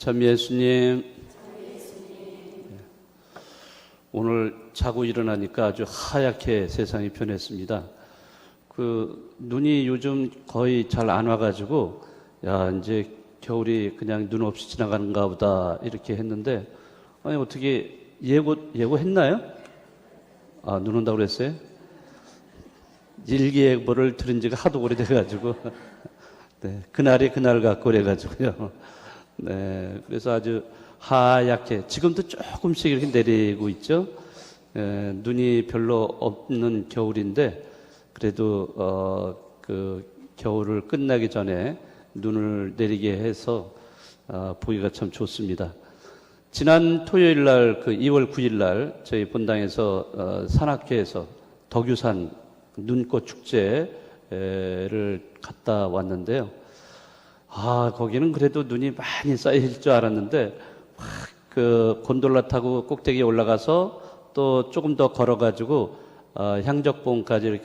참 예수님. 오늘 자고 일어나니까 아주 하얗게 세상이 변했습니다. 그 눈이 요즘 거의 잘 안 와가지고 야 이제 겨울이 그냥 눈 없이 지나가는가 보다 이렇게 했는데 아니 어떻게 예고 예고했나요? 아 눈 온다고 그랬어요? 일기예보를 들은 지가 하도 오래돼가지고 네, 그날이 그날 같고 그래가지고요. 네, 그래서 아주 하얗게 지금도 조금씩 이렇게 내리고 있죠. 에, 눈이 별로 없는 겨울인데 그래도 어, 그 겨울을 끝나기 전에 눈을 내리게 해서 어, 보기가 참 좋습니다. 지난 토요일 날, 그 2월 9일 날, 저희 본당에서, 어, 산악회에서 덕유산 눈꽃 축제를 갔다 왔는데요. 아, 거기는 그래도 눈이 많이 쌓일 줄 알았는데, 막그 곤돌라 타고 꼭대기에 올라가서 또 조금 더 걸어가지고, 어, 향적봉까지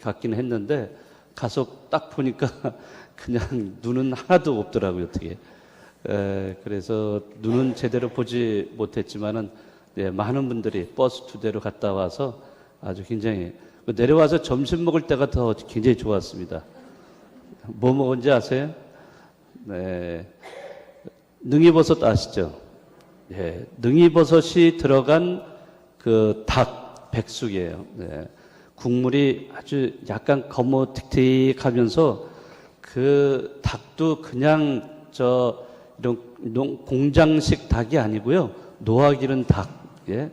갔긴 했는데, 가서 딱 보니까 그냥 눈은 하나도 없더라고요, 어떻게. 에, 그래서 눈은 제대로 보지 못했지만은 네, 많은 분들이 버스 두 대로 갔다 와서 아주 굉장히 그 내려와서 점심 먹을 때가 더 굉장히 좋았습니다. 뭐 먹은지 아세요? 네, 능이버섯 아시죠? 예, 능이버섯이 들어간 그 닭 백숙이에요. 네, 국물이 아주 약간 거무틱틱하면서 그 닭도 그냥 저 이런 농- 공장식 닭이 아니고요. 노아 기른 닭, 예,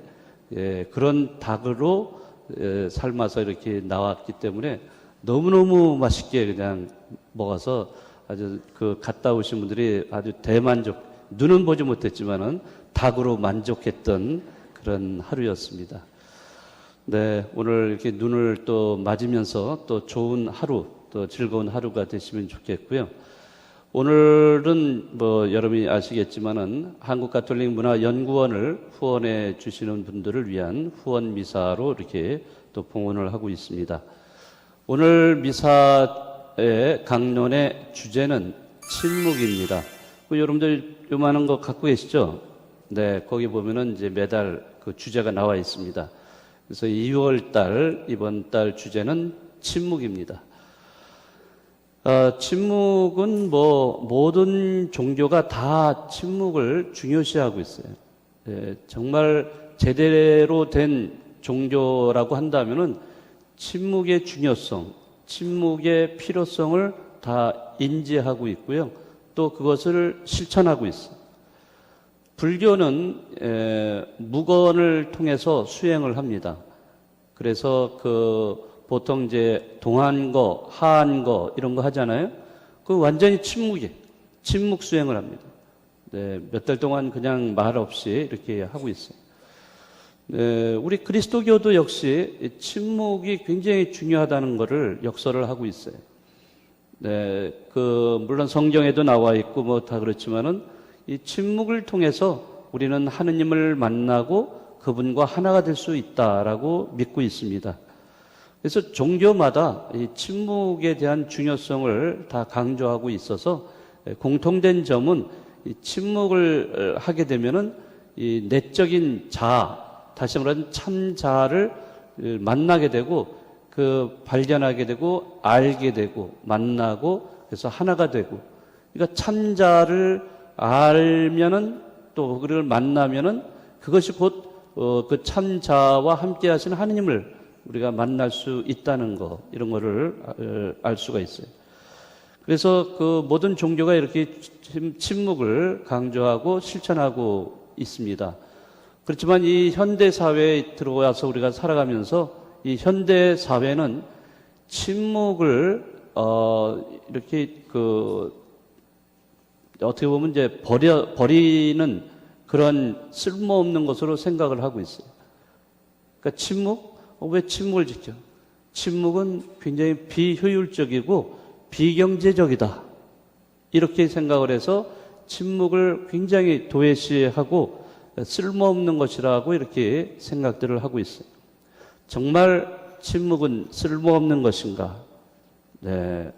예, 그런 닭으로 예, 삶아서 이렇게 나왔기 때문에 너무너무 맛있게 그냥 먹어서 아주 그 갔다 오신 분들이 아주 대만족, 눈은 보지 못했지만은 닭으로 만족했던 그런 하루였습니다. 네, 오늘 이렇게 눈을 또 맞으면서 또 좋은 하루, 또 즐거운 하루가 되시면 좋겠고요. 오늘은 뭐 여러분이 아시겠지만은 한국 가톨릭 문화 연구원을 후원해 주시는 분들을 위한 후원 미사로 이렇게 또 봉헌을 하고 있습니다. 오늘 미사 의 강론의 주제는 침묵입니다. 그 여러분들 요만한 거 갖고 계시죠? 네, 거기 보면은 이제 매달 그 주제가 나와 있습니다. 그래서 2월 달, 이번 달 주제는 침묵입니다. 어, 침묵은 뭐 모든 종교가 다 침묵을 중요시하고 있어요. 예, 정말 제대로 된 종교라고 한다면은 침묵의 중요성, 침묵의 필요성을 다 인지하고 있고요. 또 그것을 실천하고 있어요. 불교는 에, 무건을 통해서 수행을 합니다. 그래서 그 보통 이제 동한거, 하한거 이런 거 하잖아요. 그 완전히 침묵이에요. 침묵 수행을 합니다. 네, 몇 달 동안 그냥 말 없이 이렇게 하고 있어요. 네, 우리 그리스도교도 역시 이 침묵이 굉장히 중요하다는 것을 역설을 하고 있어요. 네, 그 물론 성경에도 나와 있고 뭐 다 그렇지만은 이 침묵을 통해서 우리는 하느님을 만나고 그분과 하나가 될 수 있다라고 믿고 있습니다. 그래서 종교마다 이 침묵에 대한 중요성을 다 강조하고 있어서 공통된 점은 이 침묵을 하게 되면은 이 내적인 자, 다시 말하면 참 자를 만나게 되고 그 발견하게 되고 알게 되고 만나고 그래서 하나가 되고 그러니까 참자를 알면은 또 그를 만나면은 그것이 곧그 참자와 함께 하시는 하느님을 우리가 만날 수 있다는 거 이런 거를 알 수가 있어요. 그래서 그 모든 종교가 이렇게 침묵을 강조하고 실천하고 있습니다. 그렇지만 이 현대 사회에 들어와서 우리가 살아가면서 이 현대 사회는 침묵을 어 이렇게 그 어떻게 보면 이제 버려 버리는 그런 쓸모없는 것으로 생각을 하고 있어요. 그러니까 침묵 어, 왜 침묵을 지켜? 침묵은 굉장히 비효율적이고 비경제적이다. 이렇게 생각을 해서 침묵을 굉장히 도외시하고 쓸모없는 것이라고 이렇게 생각들을 하고 있어요. 정말 침묵은 쓸모없는 것인가? 네.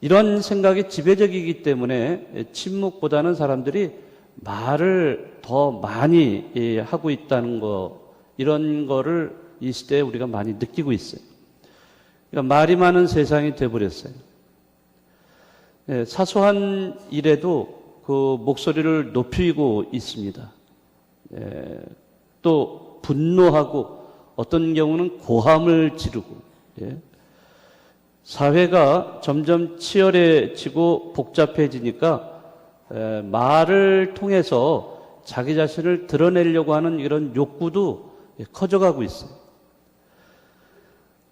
이런 생각이 지배적이기 때문에 침묵보다는 사람들이 말을 더 많이 예, 하고 있다는 거 이런 거를 이 시대에 우리가 많이 느끼고 있어요. 그러니까 말이 많은 세상이 돼버렸어요. 예, 사소한 일에도 그 목소리를 높이고 있습니다. 예, 또 분노하고 어떤 경우는 고함을 지르고 예. 사회가 점점 치열해지고 복잡해지니까 에, 말을 통해서 자기 자신을 드러내려고 하는 이런 욕구도 예, 커져가고 있어요.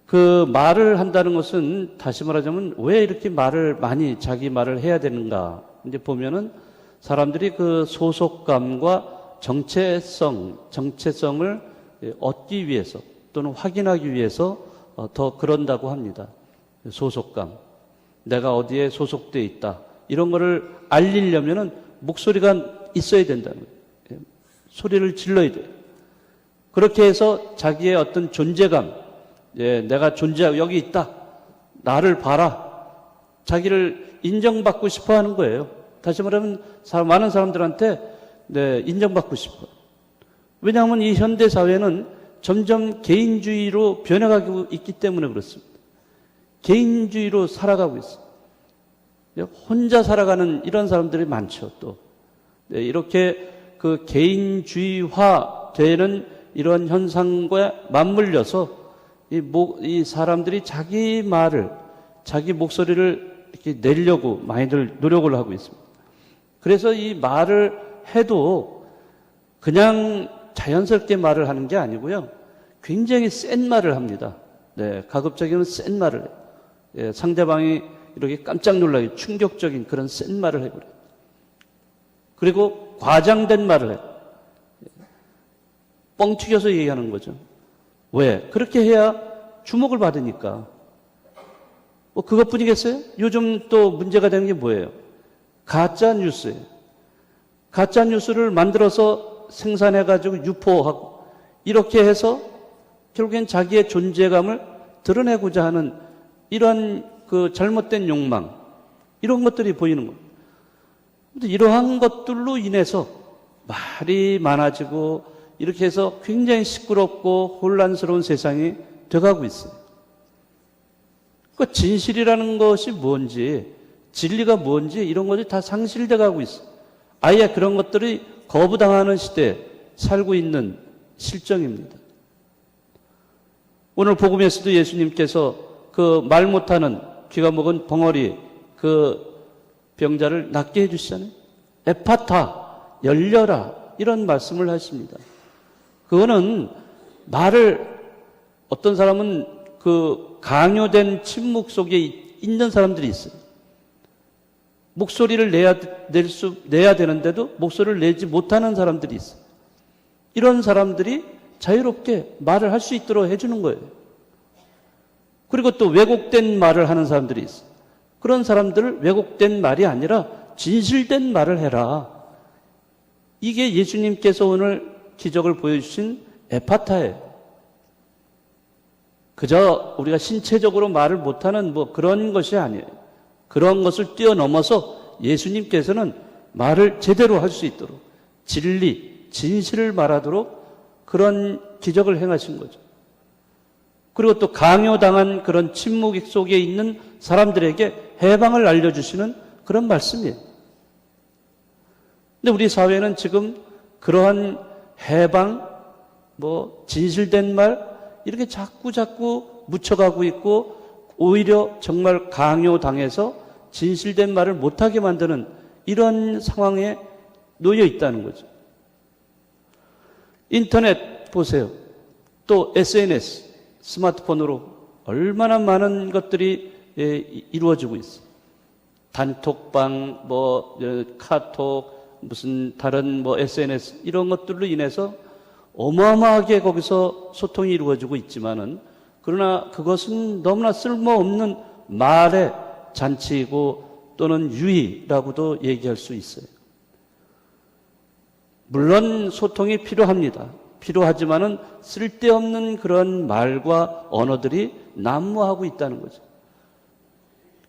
그 말을 한다는 것은 다시 말하자면 왜 이렇게 말을 많이 자기 말을 해야 되는가? 이제 보면은 사람들이 그 소속감과 정체성, 정체성을 예, 얻기 위해서 또는 확인하기 위해서 어, 더 그런다고 합니다. 소속감. 내가 어디에 소속돼 있다. 이런 거를 알리려면은 목소리가 있어야 된다는 거예요. 예, 소리를 질러야 돼요. 그렇게 해서 자기의 어떤 존재감, 예, 내가 존재하고 여기 있다. 나를 봐라. 자기를 인정받고 싶어 하는 거예요. 다시 말하면 사- 많은 사람들한테 네, 인정받고 싶어. 왜냐하면 이 현대 사회는 점점 개인주의로 변해가고 있기 때문에 그렇습니다. 개인주의로 살아가고 있어요. 혼자 살아가는 이런 사람들이 많죠, 또. 네, 이렇게 그 개인주의화 되는 이런 현상과 맞물려서 이, 목, 이 사람들이 자기 말을, 자기 목소리를 이렇게 내려고 많이들 노력을 하고 있습니다. 그래서 이 말을 해도 그냥 자연스럽게 말을 하는 게 아니고요. 굉장히 센 말을 합니다. 네, 가급적이면 센 말을. 예, 상대방이 이렇게 깜짝 놀라게 충격적인 그런 센 말을 해버려요. 그리고 과장된 말을 해요. 뻥 튀겨서 얘기하는 거죠. 왜? 그렇게 해야 주목을 받으니까. 뭐 그것뿐이겠어요? 요즘 또 문제가 되는 게 뭐예요? 가짜 뉴스예요. 가짜 뉴스를 만들어서 생산해 가지고 유포하고 이렇게 해서 결국엔 자기의 존재감을 드러내고자 하는 이런 그 잘못된 욕망 이런 것들이 보이는 겁니다. 이러한 것들로 인해서 말이 많아지고 이렇게 해서 굉장히 시끄럽고 혼란스러운 세상이 돼가고 있어요. 그 진실이라는 것이 뭔지, 진리가 뭔지 이런 것이 다 상실돼 가고 있어요. 아예 그런 것들이 거부당하는 시대에 살고 있는 실정입니다. 오늘 복음에서도 예수님께서 그 말 못하는 귀가 먹은 벙어리 그 병자를 낫게 해주시잖아요. 에파타 열려라 이런 말씀을 하십니다. 그거는 말을 어떤 사람은 그 강요된 침묵 속에 있는 사람들이 있어요. 목소리를 내야 낼 수 내야 되는데도 목소리를 내지 못하는 사람들이 있어요. 이런 사람들이 자유롭게 말을 할 수 있도록 해주는 거예요. 그리고 또 왜곡된 말을 하는 사람들이 있어요. 그런 사람들을 왜곡된 말이 아니라 진실된 말을 해라. 이게 예수님께서 오늘 기적을 보여주신 에파타예요. 그저 우리가 신체적으로 말을 못하는 뭐 그런 것이 아니에요. 그런 것을 뛰어넘어서 예수님께서는 말을 제대로 할 수 있도록 진리, 진실을 말하도록 그런 기적을 행하신 거죠. 그리고 또 강요당한 그런 침묵 속에 있는 사람들에게 해방을 알려주시는 그런 말씀이에요. 근데 우리 사회는 지금 그러한 해방, 뭐, 진실된 말, 이렇게 자꾸 자꾸 묻혀가고 있고, 오히려 정말 강요당해서 진실된 말을 못하게 만드는 이런 상황에 놓여 있다는 거죠. 인터넷 보세요. 또 SNS, 스마트폰으로 얼마나 많은 것들이 예, 이루어지고 있어요. 단톡방, 뭐, 어, 카톡, 무슨 다른 뭐 SNS 이런 것들로 인해서 어마어마하게 거기서 소통이 이루어지고 있지만은 그러나 그것은 너무나 쓸모없는 말의 잔치이고 또는 유의라고도 얘기할 수 있어요. 물론 소통이 필요합니다. 필요하지만은 쓸데없는 그런 말과 언어들이 난무하고 있다는 거죠.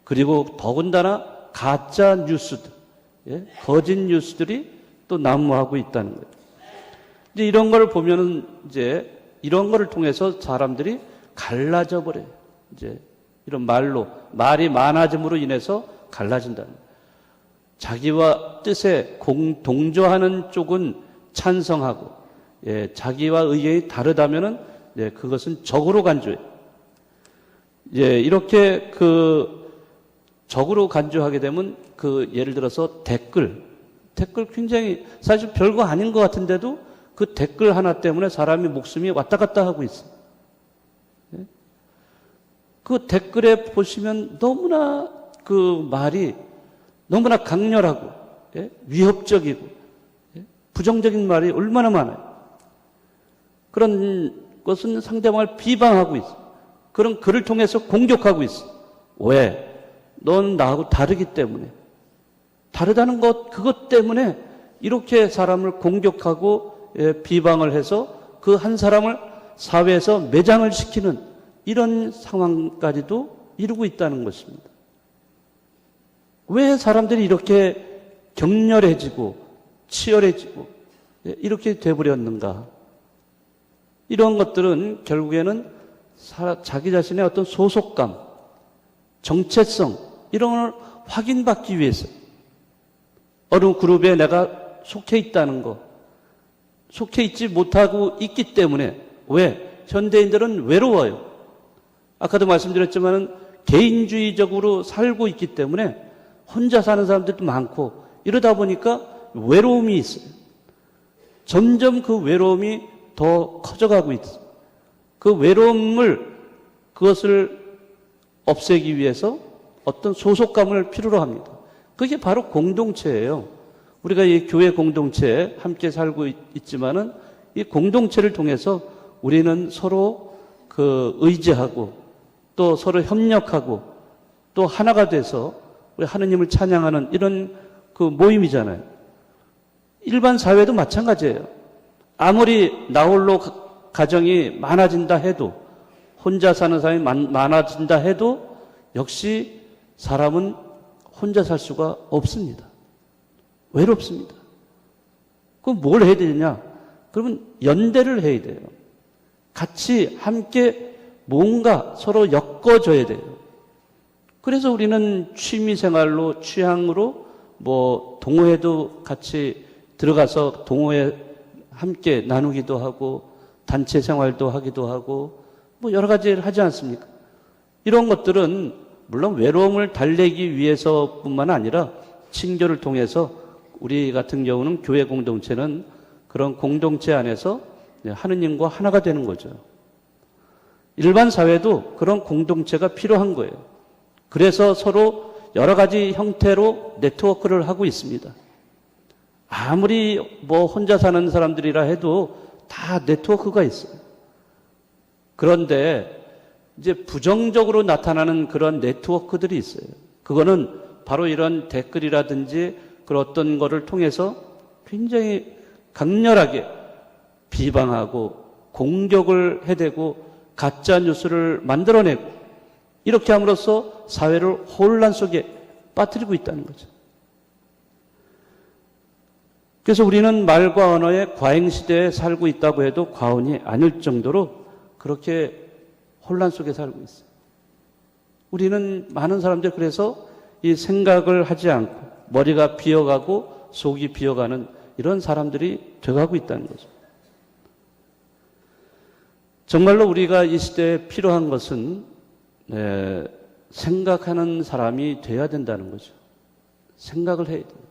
그리고 더군다나 가짜 뉴스들, 예? 거짓 뉴스들이 또 난무하고 있다는 거예요. 이제 이런 걸 보면은 이제 이런 거를 통해서 사람들이 갈라져 버려요. 이제 이런 말로 말이 많아짐으로 인해서 갈라진다는. 자기와 뜻에 공, 동조하는 쪽은 찬성하고 예, 자기와 의견이 다르다면은 예, 그것은 적으로 간주해요. 예, 이렇게 그 적으로 간주하게 되면 그 예를 들어서 댓글 댓글 굉장히 사실 별거 아닌 것 같은데도 그 댓글 하나 때문에 사람이 목숨이 왔다 갔다 하고 있어요. 예? 그 댓글에 보시면 너무나 그 말이 너무나 강렬하고 예? 위협적이고 예? 부정적인 말이 얼마나 많아요. 그런 것은 상대방을 비방하고 있어. 그런 글을 통해서 공격하고 있어. 왜? 넌 나하고 다르기 때문에. 다르다는 것, 그것 때문에 이렇게 사람을 공격하고 예, 비방을 해서 그 한 사람을 사회에서 매장을 시키는 이런 상황까지도 이루고 있다는 것입니다. 왜 사람들이 이렇게 격렬해지고 치열해지고 예, 이렇게 돼버렸는가? 이런 것들은 결국에는 사- 자기 자신의 어떤 소속감, 정체성 이런 걸 확인받기 위해서 어느 그룹에 내가 속해 있다는 거, 속해 있지 못하고 있기 때문에 왜 현대인들은 외로워요. 아까도 말씀드렸지만은 개인주의적으로 살고 있기 때문에 혼자 사는 사람들도 많고 이러다 보니까 외로움이 있어요. 점점 그 외로움이 더 커져가고 있어요. 그 외로움을 그것을 없애기 위해서 어떤 소속감을 필요로 합니다. 그게 바로 공동체예요. 우리가 이 교회 공동체에 함께 살고 있- 있지만은 이 공동체를 통해서 우리는 서로 그 의지하고 또 서로 협력하고 또 하나가 돼서 우리 하느님을 찬양하는 이런 그 모임이잖아요. 일반 사회도 마찬가지예요. 아무리 나홀로 가- 가정이 많아진다 해도 혼자 사는 사람이 많- 많아진다 해도 역시 사람은 혼자 살 수가 없습니다. 외롭습니다. 그럼 뭘 해야 되냐? 그러면 연대를 해야 돼요. 같이 함께 뭔가 서로 엮어줘야 돼요. 그래서 우리는 취미 생활로, 취향으로 뭐 동호회도 같이 들어가서 동호회 함께 나누기도 하고 단체 생활도 하기도 하고 뭐 여러 가지를 하지 않습니까? 이런 것들은 물론 외로움을 달래기 위해서뿐만 아니라 친교를 통해서 우리 같은 경우는 교회 공동체는 그런 공동체 안에서 하느님과 하나가 되는 거죠. 일반 사회도 그런 공동체가 필요한 거예요. 그래서 서로 여러 가지 형태로 네트워크를 하고 있습니다. 아무리 뭐 혼자 사는 사람들이라 해도 다 네트워크가 있어요. 그런데 이제 부정적으로 나타나는 그런 네트워크들이 있어요. 그거는 바로 이런 댓글이라든지 그런 어떤 거를 통해서 굉장히 강렬하게 비방하고 공격을 해대고 가짜 뉴스를 만들어내고 이렇게 함으로써 사회를 혼란 속에 빠뜨리고 있다는 거죠. 그래서 우리는 말과 언어의 과잉 시대에 살고 있다고 해도 과언이 아닐 정도로 그렇게 혼란 속에 살고 있어요. 우리는 많은 사람들 그래서 이 생각을 하지 않고 머리가 비어가고 속이 비어가는 이런 사람들이 돼가고 있다는 거죠. 정말로 우리가 이 시대에 필요한 것은 네, 생각하는 사람이 돼야 된다는 거죠. 생각을 해야 돼요.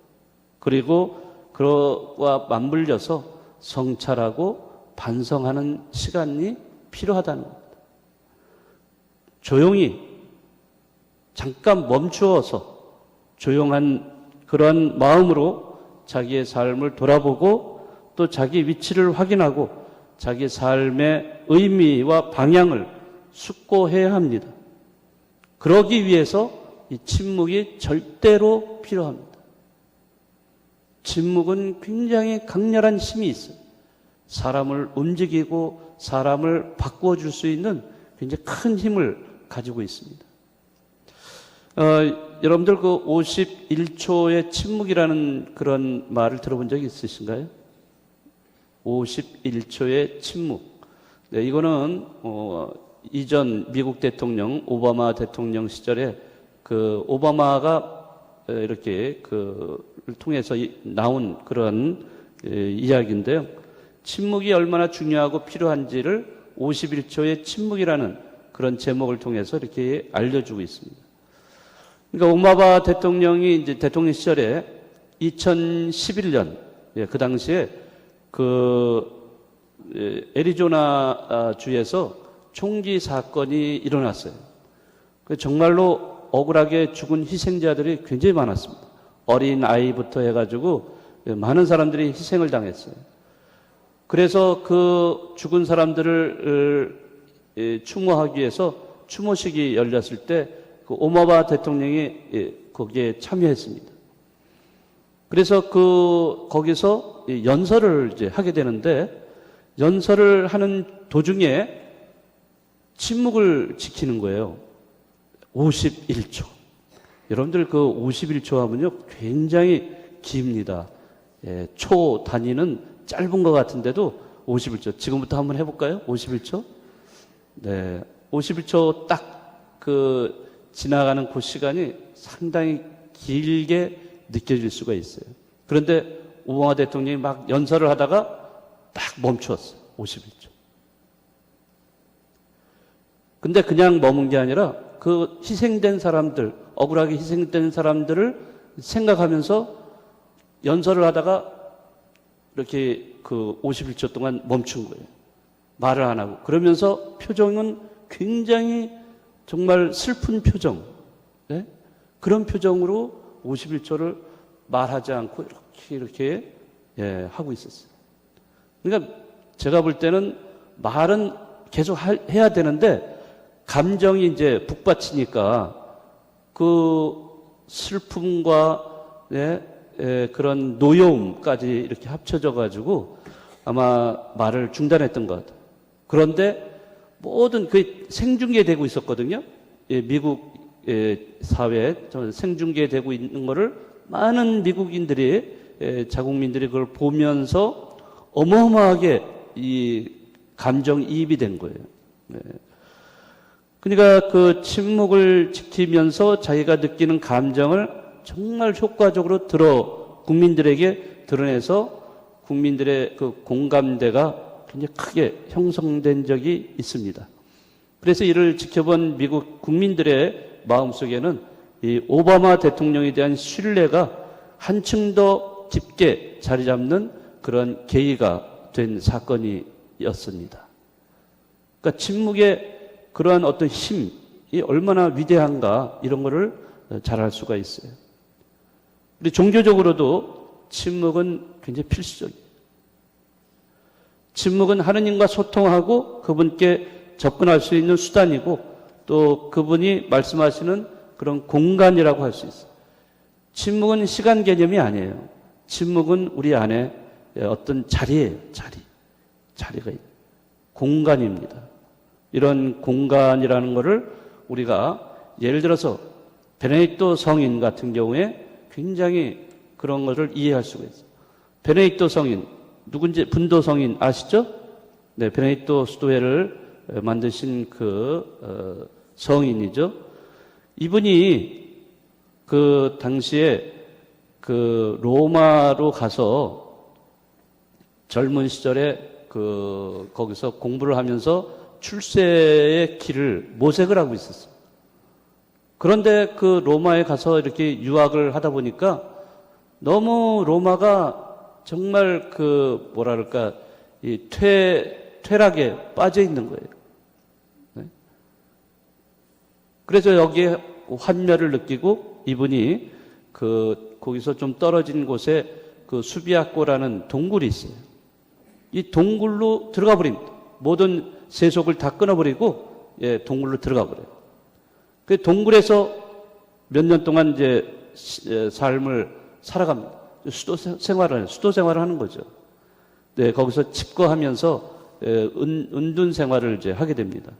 그리고 그와 맞물려서 성찰하고 반성하는 시간이 필요하다는 겁니다. 조용히 잠깐 멈추어서 조용한 그런 마음으로 자기의 삶을 돌아보고 또 자기 위치를 확인하고 자기 삶의 의미와 방향을 숙고해야 합니다. 그러기 위해서 이 침묵이 절대로 필요합니다. 침묵은 굉장히 강렬한 힘이 있어요. 사람을 움직이고 사람을 바꾸어 줄 수 있는 굉장히 큰 힘을 가지고 있습니다. 어, 여러분들 그 51초의 침묵이라는 그런 말을 들어본 적이 있으신가요? 51초의 침묵. 네, 이거는 어, 이전 미국 대통령 오바마 대통령 시절에 그 오바마가 에, 이렇게 그를 통해서 이- 나온 그런 에, 이야기인데요. 침묵이 얼마나 중요하고 필요한지를 51초의 침묵이라는 그런 제목을 통해서 이렇게 알려주고 있습니다. 그러니까 오바마 대통령이 이제 대통령 시절에 2011년 예, 그 당시에 그 예, 애리조나 아, 주에서 총기 사건이 일어났어요. 그 정말로 억울하게 죽은 희생자들이 굉장히 많았습니다. 어린 아이부터 해가지고 예, 많은 사람들이 희생을 당했어요. 그래서 그 죽은 사람들을 예, 추모하기 위해서 추모식이 열렸을 때 그 오바마 대통령이 예, 거기에 참여했습니다. 그래서 그 거기서 이 연설을 이제 하게 되는데 연설을 하는 도중에 침묵을 지키는 거예요. 51초. 여러분들 그 51초 하면요 굉장히 깁니다. 예, 초 단위는 짧은 것 같은데도 51초. 지금부터 한번 해볼까요? 51초? 네. 51초 딱 그 지나가는 그 시간이 상당히 길게 느껴질 수가 있어요. 그런데 오바마 대통령이 막 연설을 하다가 딱 멈추었어요. 51초. 근데 그냥 머문 게 아니라 그 희생된 사람들, 억울하게 희생된 사람들을 생각하면서 연설을 하다가 이렇게 그 51초 동안 멈춘 거예요. 말을 안 하고. 그러면서 표정은 굉장히 정말 슬픈 표정. 네? 그런 표정으로 51초를 말하지 않고 이렇게 이렇게 예, 하고 있었어요. 그러니까 제가 볼 때는 말은 계속 할- 해야 되는데 감정이 이제 북받치니까 그 슬픔과 예, 예, 그런 노여움까지 이렇게 합쳐져 가지고 아마 말을 중단했던 것 같아요. 그런데 모든 그 생중계되고 있었거든요. 예, 미국 예, 사회에 저 생중계되고 있는 거를 많은 미국인들이 예, 자국민들이 그걸 보면서 어마어마하게 이 감정 이입이 된 거예요. 네. 그러니까 그 침묵을 지키면서 자기가 느끼는 감정을 정말 효과적으로 들어 국민들에게 드러내서 국민들의 그 공감대가 굉장히 크게 형성된 적이 있습니다. 그래서 이를 지켜본 미국 국민들의 마음속에는 이 오바마 대통령에 대한 신뢰가 한층 더 깊게 자리 잡는 그런 계기가 된 사건이었습니다. 그러니까 침묵의 그러한 어떤 힘이 얼마나 위대한가 이런 거를 잘 알 수가 있어요. 우리 종교적으로도 침묵은 굉장히 필수적이에요. 침묵은 하느님과 소통하고 그분께 접근할 수 있는 수단이고 또 그분이 말씀하시는 그런 공간이라고 할 수 있어요. 침묵은 시간 개념이 아니에요. 침묵은 우리 안에 어떤 자리예요. 자리. 자리가 있 공간입니다. 이런 공간이라는 것을 우리가 예를 들어서 베네딕토 성인 같은 경우에 굉장히 그런 것을 이해할 수가 있어요. 베네딕토 성인 누군지 분도 성인 아시죠? 네, 베네딕토 수도회를 만드신 그 어, 성인이죠. 이분이 그 당시에 그 로마로 가서 젊은 시절에 그 거기서 공부를 하면서 출세의 길을 모색을 하고 있었어요. 그런데 그 로마에 가서 이렇게 유학을 하다 보니까 너무 로마가 정말 그 그럴까 이 퇴, 퇴락에 빠져 있는 거예요. 네? 그래서 여기에 환멸을 느끼고 이분이 그 거기서 좀 떨어진 곳에 그 수비학고라는 동굴이 있어요. 이 동굴로 들어가 버립니다. 모든 세속을 다 끊어버리고 예, 동굴로 들어가 버려요. 그 동굴에서 몇 년 동안 이제 시- 예, 삶을 살아갑니다. 수도 세- 생활을 수도 생활을 하는 거죠. 네, 거기서 집거하면서 예, 은, 은둔 생활을 이제 하게 됩니다.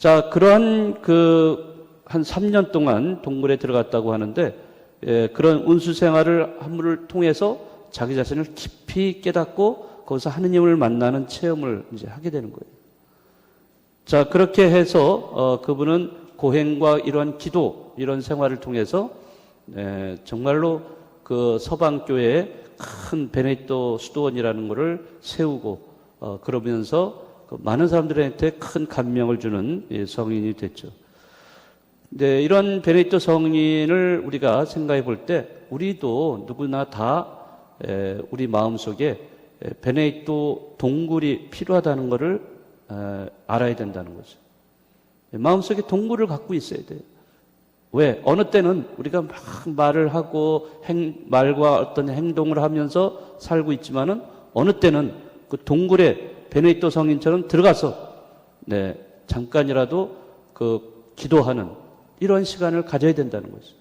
자, 그러한 그 한 3년 동안 동굴에 들어갔다고 하는데 예, 그런 운수 생활을 한물을 통해서 자기 자신을 깊이 깨닫고 거기서 하느님을 만나는 체험을 이제 하게 되는 거예요. 자 그렇게 해서 어, 그분은 고행과 이런 기도 이런 생활을 통해서 예, 정말로 그 서방 교회에 큰 베네토 수도원이라는 것을 세우고 어, 그러면서 그 많은 사람들한테 큰 감명을 주는 예, 성인이 됐죠. 네, 이런 베네토 성인을 우리가 생각해 볼 때 우리도 누구나 다 에, 우리 마음속에 에, 베네토 동굴이 필요하다는 것을 에, 알아야 된다는 거죠. 예, 마음속에 동굴을 갖고 있어야 돼요. 왜? 어느 때는 우리가 막 말을 하고 행, 말과 어떤 행동을 하면서 살고 있지만은 어느 때는 그 동굴에 베네토 성인처럼 들어가서 네, 잠깐이라도 그 기도하는 이런 시간을 가져야 된다는 거죠.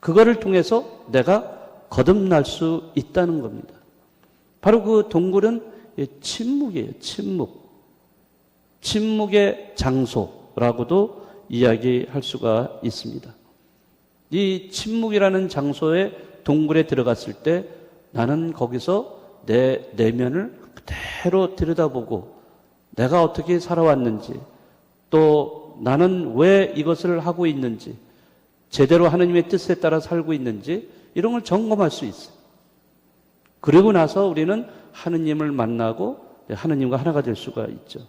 그거를 통해서 내가 거듭날 수 있다는 겁니다. 바로 그 동굴은 이 침묵이에요. 침묵. 침묵의 장소라고도 이야기할 수가 있습니다. 이 침묵이라는 장소에 동굴에 들어갔을 때 나는 거기서 내 내면을 그대로 들여다보고 내가 어떻게 살아왔는지 또 나는 왜 이것을 하고 있는지 제대로 하느님의 뜻에 따라 살고 있는지 이런 걸 점검할 수 있어요. 그러고 나서 우리는 하느님을 만나고 하느님과 하나가 될 수가 있죠.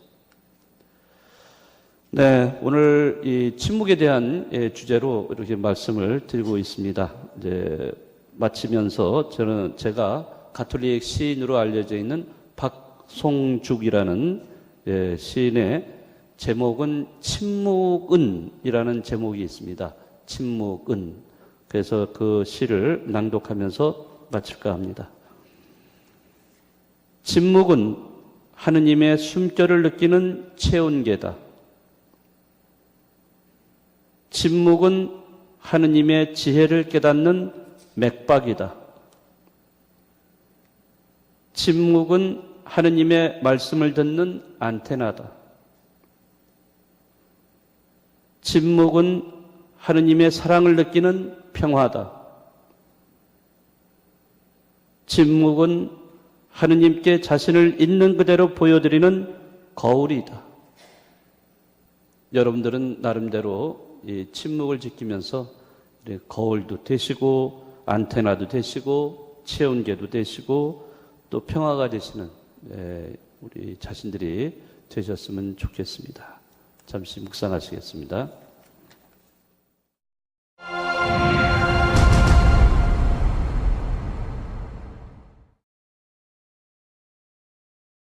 네, 오늘 이 침묵에 대한 예, 주제로 이렇게 말씀을 드리고 있습니다. 이제 마치면서 저는 제가 가톨릭 시인으로 알려져 있는 박송죽이라는 예, 시인의 제목은 침묵은이라는 제목이 있습니다. 침묵은. 그래서 그 시를 낭독하면서 마칠까 합니다. 침묵은 하느님의 숨결을 느끼는 체온계다. 침묵은 하느님의 지혜를 깨닫는 맥박이다. 침묵은 하느님의 말씀을 듣는 안테나다. 침묵은 하느님의 사랑을 느끼는 평화다. 침묵은 하느님께 자신을 있는 그대로 보여드리는 거울이다. 여러분들은 나름대로 이 침묵을 지키면서 거울도 되시고 안테나도 되시고 체온계도 되시고 또 평화가 되시는 예, 우리 자신들이 되셨으면 좋겠습니다. 잠시 묵상하시겠습니다.